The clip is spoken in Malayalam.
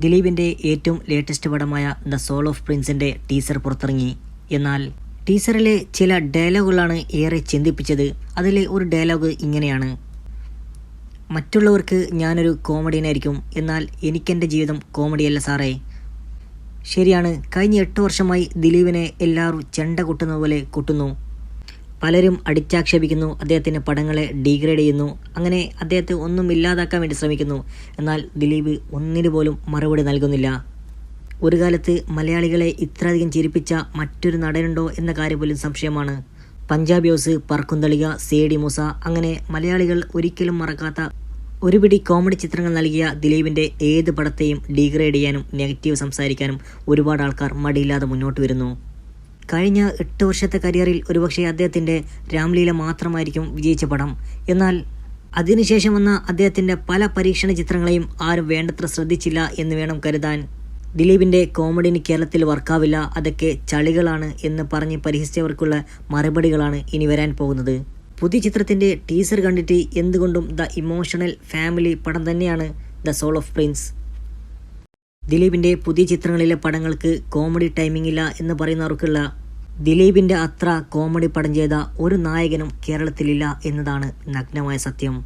ദിലീപിന്റെ ഏറ്റവും ലേറ്റസ്റ്റ് പടമായ ദ സോൾ ഓഫ് പ്രിൻസിന്റെ ടീസർ പുറത്തിറങ്ങി. എന്നാൽ ടീസറിലെ ചില ഡയലോഗുകളാണ് ഏറെ ചിന്തിപ്പിച്ചത്. അതിലെ ഒരു ഡയലോഗ് ഇങ്ങനെയാണ്. മറ്റുള്ളവർക്ക് ഞാനൊരു കോമഡിയനായിരിക്കും എന്നാൽ എനിക്കെന്റെ ജീവിതം കോമഡിയല്ല സാറേ. ശരിയാണ് കഴിഞ്ഞ എട്ട് വർഷമായി ദിലീപിനെ എല്ലാവരും ചെണ്ട കൊട്ടുന്ന പോലെ കൊട്ടുന്നു. പലരും അടിച്ചാക്ഷേപിക്കുന്നു അദ്ദേഹത്തിന്റെ പടങ്ങളെ ഡീഗ്രേഡ് ചെയ്യുന്നു അങ്ങനെ അദ്ദേഹത്തെ ഒന്നും ഇല്ലാതാക്കാൻ വേണ്ടി ശ്രമിക്കുന്നു. എന്നാൽ ദിലീപ് ഒന്നിനു പോലും മറുപടി നൽകുന്നില്ല. ഒരു കാലത്ത് മലയാളികളെ ഇത്രയധികം ചിരിപ്പിച്ച മറ്റൊരു നടനുണ്ടോ എന്ന കാര്യം പോലും സംശയമാണ്. പഞ്ചാബ് ഹൗസ് പറക്കുന്തളിക സി ഡി മൂസ അങ്ങനെ മലയാളികൾ ഒരിക്കലും മറക്കാത്ത ഒരു പിടി കോമഡി ചിത്രങ്ങൾ നൽകിയ ദിലീപിന്റെ ഏത് പടത്തെയും ഡീഗ്രേഡ് ചെയ്യാനും നെഗറ്റീവ് സംസാരിക്കാനും ഒരുപാട് ആൾക്കാർ മടിയില്ലാതെ മുന്നോട്ട് വരുന്നു. കഴിഞ്ഞ എട്ട് വർഷത്തെ കരിയറിൽ ഒരുപക്ഷെ അദ്ദേഹത്തിന്റെ രാംലീല മാത്രമായിരിക്കും വിജയിച്ച പടം. എന്നാൽ അതിനുശേഷം വന്ന അദ്ദേഹത്തിന്റെ പല പരീക്ഷണ ചിത്രങ്ങളെയും ആരും വേണ്ടത്ര ശ്രദ്ധിച്ചില്ല എന്ന് വേണം കരുതാൻ. ദിലീപിന്റെ കോമഡിന് കേരളത്തിൽ വർക്കാവില്ല അതൊക്കെ ചളികളാണ് എന്ന് പറഞ്ഞ് പരിഹസിച്ചവർക്കുള്ള മറുപടികളാണ് ഇനി വരാൻ പോകുന്നത്. പുതിയ ചിത്രത്തിന്റെ ടീസർ കണ്ടിട്ട് എന്തുകൊണ്ടും ദ ഇമോഷണൽ ഫാമിലി പടം തന്നെയാണ് ദ സോൾ ഓഫ് പ്രിൻസ്. ദിലീപിന്റെ പുതിയ ചിത്രങ്ങളിലെ പടങ്ങൾക്ക് കോമഡി ടൈമിംഗ് ഇല്ല എന്ന് പറയുന്നവർക്കുള്ള ദിലീപിന്റെ അത്ര കോമഡി പടം ചെയ്ത ഒരു നായകനും കേരളത്തിലില്ല എന്നതാണ് നഗ്നമായ സത്യം.